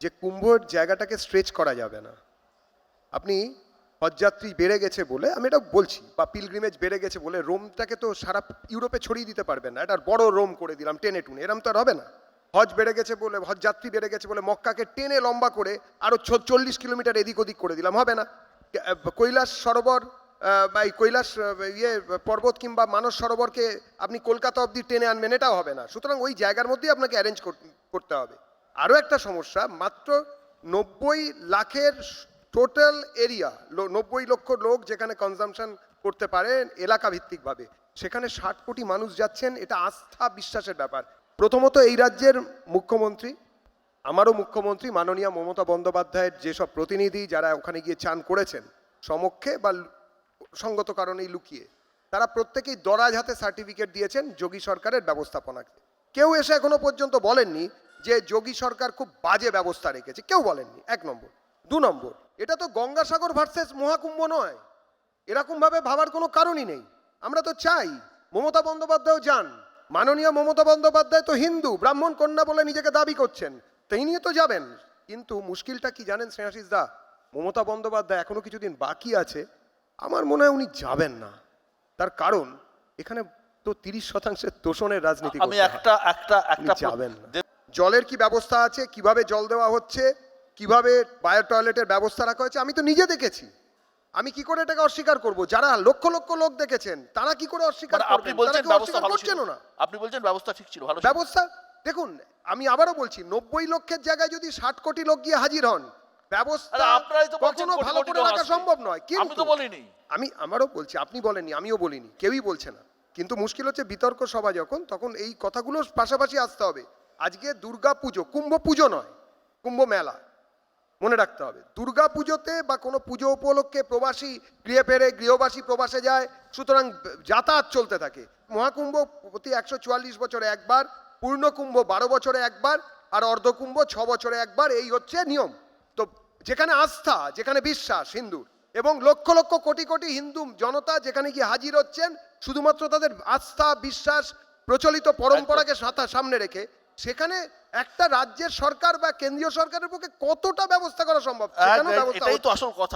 যে কুম্ভর জায়গাটাকে স্ট্রেচ করা যাবে না। আপনি হজযাত্রী বেড়ে গেছে বলে, আমি এটা বলছি, বা পিলগ্রিমেজ বেড়ে গেছে বলে, রোমটাকে তো সারা ইউরোপে ছড়িয়ে দিতে পারবেন না। এটা বড় রোম করে দিলাম, টেনে টুনে, এরম তো আর হবে না। হজ বেড়ে গেছে বলে, হজযাত্রী বেড়ে গেছে বলে, মক্কাকে টেনে লম্বা করে আরও চল্লিশ কিলোমিটার এদিক ওদিক করে দিলাম, হবে না। কৈলাস সরোবর বা এই কৈলাস ইয়ে পর্বত কিংবা মানস সরোবরকে আপনি কলকাতা অবধি টেনে আনবেন, এটাও হবে না। সুতরাং ওই জায়গার মধ্যেই আপনাকে অ্যারেঞ্জ করতে হবে। আরও একটা সমস্যা, মাত্র নব্বই লাখের টোটাল এরিয়া নব্বই লক্ষ লোক যেখানে কনজামশন করতে পারে এলাকা ভিত্তিকভাবে সেখানে ষাট কোটি মানুষ যাচ্ছেন, এটা আস্থা বিশ্বাসের ব্যাপার। প্রথমত এই রাজ্যের মুখ্যমন্ত্রী, আমারও মুখ্যমন্ত্রী মাননীয় মমতা বন্দ্যোপাধ্যায়ের যেসব প্রতিনিধি যারা ওখানে গিয়ে চান করেছেন, সমক্ষে বা সঙ্গত কারণেই লুকিয়ে, তারা প্রত্যেকেই দরাজ হাতে সার্টিফিকেট দিয়েছেন যোগী সরকারের ব্যবস্থাপনাকে। কেউ এসে এখনও পর্যন্ত বলেননি যে যোগী সরকার খুব বাজে ব্যবস্থা রেখেছে কেউ বলেননি এক নম্বর। দু নম্বর এটা তো গঙ্গাসাগর ভার্সেস মহাকুম্ভ নয়। এরকমভাবে ভাবার কোনো কারণই নেই। আমরা তো চাই মমতা বন্দ্যোপাধ্যায়ও যান। মাননীয় মমতা বন্দ্যোপাধ্যায় তো হিন্দু ব্রাহ্মণ কন্যা বলে নিজেকে দাবি করছেন। তিনিও তো যাবেন। কিন্তু মুশকিলটা কি জানেন স্নেহাশিস দা? মমতা বন্দ্যোপাধ্যায় এখনও কিছুদিন বাকি আছে। আমার মনে হয় উনি যাবেন না। তার কারণ এখানে তো তিরিশ শতাংশের তোষণের রাজনীতি আমি একটা একটা একটা যাবেন। জলের কি ব্যবস্থা আছে? কীভাবে জল দেওয়া হচ্ছে? কীভাবে বায়ো টয়লেটের ব্যবস্থা রাখা হয়েছে? আমি তো নিজে দেখেছি। আমি কি করে এটাকে অস্বীকার করব? যারা লক্ষ লক্ষ লোক দেখেছেন তারা কি করে অস্বীকার মানে আপনি বলছেন ব্যবস্থা ভালো ছিল। না। আপনি বলছেন ব্যবস্থা ঠিক ছিল ভালো ব্যবস্থা? দেখুন আমি আবারও বলছি নব্বই লক্ষের জায়গায় যদি ষাট কোটি লোক গিয়ে হাজির হন ব্যবস্থা কখনো ভালো করে রাখা সম্ভব নয়। কিন্তু বলিনি। আমি আমারও বলছি আপনি বলেননি আমিও বলিনি কেউই বলছে না। কিন্তু মুশকিল হচ্ছে বিতর্ক সভা যখন তখন এই কথাগুলোর পাশাপাশি আসতে হবে। আজকে দুর্গা পুজো কুম্ভ পুজো নয় কুম্ভ মেলা। মনে রাখতে হবে দুর্গা পুজোতে বা কোনো পুজো উপলক্ষে প্রবাসী গৃহে ফেরে গৃহবাসী প্রবাসে যায় সুতরাং যাতায়াত চলতে থাকে। মহাকুম্ভ প্রতি একশো চুয়াল্লিশ বছরে একবার পূর্ণকুম্ভ বারো বছরে একবার আর অর্ধকুম্ভ ছ বছরে একবার এই হচ্ছে নিয়ম। তো যেখানে আস্থা যেখানে বিশ্বাস হিন্দুর এবং লক্ষ লক্ষ কোটি কোটি হিন্দু জনতা যেখানে গিয়ে হাজির হচ্ছেন শুধুমাত্র তাদের আস্থা বিশ্বাস প্রচলিত পরম্পরাকে সামনে রেখে সেখানে একটা রাজ্যের সরকার বা কেন্দ্রীয় সরকারের পক্ষে কতটা ব্যবস্থা করা সম্ভব? এটাই তো আসল কথা।